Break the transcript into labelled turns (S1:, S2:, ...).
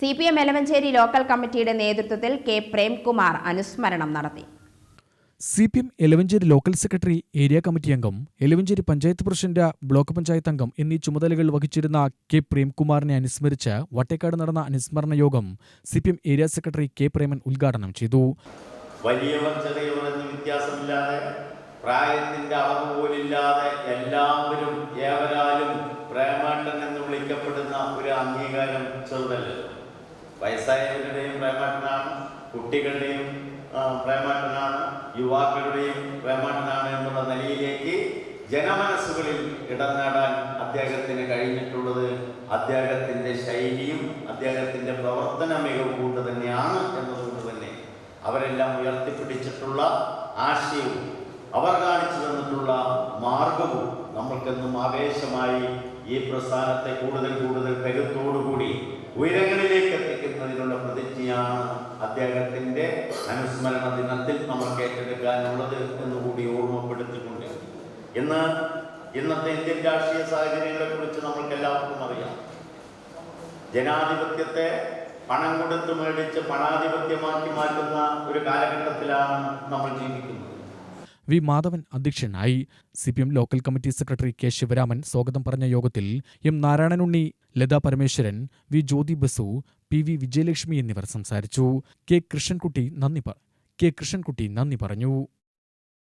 S1: C P M Elavancheri local കമ്മിറ്റിയുടെ നേതൃത്വത്തിൽ K Premkumar അനുസ്മരണം നടത്തി.
S2: C P M Elavancheri local secretary area committee അംഗം എലവഞ്ചേരി പഞ്ചായത്ത് പ്രസിഡന്റ് ബ്ലോക്ക് പഞ്ചായത്ത് അംഗം എന്നീ ചുമതലകൾ വഹിച്ചിരുന്ന കെ പ്രേംകുമാറിനെ അനുസ്മരിച്ച് വട്ടേക്കാട് നടന്ന അനുസ്മരണ യോഗം C P M area secretary K Preman ഉദ്ഘാടനം ചെയ്തു.
S3: വലിയവർ ചെറിയവർ എന്ന് വ്യത്യാസമില്ലാതെ പ്രായത്തിന്റെ അളവ് പോലില്ലാതെ എല്ലാവരും ഏവരാലും പ്രേമാട്ടൻ എന്ന് വിളിക്കപ്പെടുന്ന ഒരു അംഗീകാരം ചെറുതല്ല വയസ്സായവരുടെയും പ്രേമാട്ടനാണ് കുട്ടികളുടെയും പ്രേമാട്ടനാണ് യുവാക്കളുടെയും പ്രേമാട്ടനാണ് എന്നുള്ള നിലയിലേക്ക് ജനമനസ്സുകളിൽ ഇടം നേടാൻ അദ്ദേഹത്തിന് കഴിഞ്ഞിട്ടുള്ളത് അദ്ദേഹത്തിന്റെ ശൈലിയും അദ്ദേഹത്തിന്റെ പ്രവർത്തന മികവ് കൊണ്ട് തന്നെയാണ് എന്നതുകൊണ്ട് തന്നെ അവരെല്ലാം ഉയർത്തിപ്പിടിച്ചിട്ടുള്ള ആശയവും അവർ കാണിച്ചു തന്നിട്ടുള്ള മാർഗവും നമ്മൾക്കെന്നും ആവേശമായി ഈ പ്രസ്ഥാനത്തെ കൂടുതൽ കൂടുതൽ കരുത്തോടുകൂടി ഉയരങ്ങളിലേക്ക് അനുസ്മരണ ദിനത്തിൽ നമുക്ക് ഏറ്റെടുക്കാനുള്ളത് എന്നുകൂടി ഓർമ്മപ്പെടുത്തിക്കൊണ്ട് ഇന്ന് ഇന്നത്തെ ഇന്ത്യൻ രാഷ്ട്രീയ സാഹചര്യങ്ങളെ കുറിച്ച് നമ്മൾക്ക് എല്ലാവർക്കും അറിയാം. ജനാധിപത്യത്തെ പണം കൊടുത്ത് മേടിച്ച് പണാധിപത്യമാക്കി മാറ്റുന്ന ഒരു കാലഘട്ടത്തിലാണ് നമ്മൾ ജീവിക്കുന്നത്.
S2: വി മാധവൻ അധ്യക്ഷനായി C P M local committee secretary K Sivaraman സ്വാഗതം പറഞ്ഞ യോഗത്തിൽ M Narayananunni Latha Parameswaran V Jyothi Basu P V Vijayalakshmi എന്നിവർ സംസാരിച്ചു. കെ കൃഷ്ണൻകുട്ടി നന്ദി കെ കൃഷ്ണൻകുട്ടി നന്ദി പറഞ്ഞു.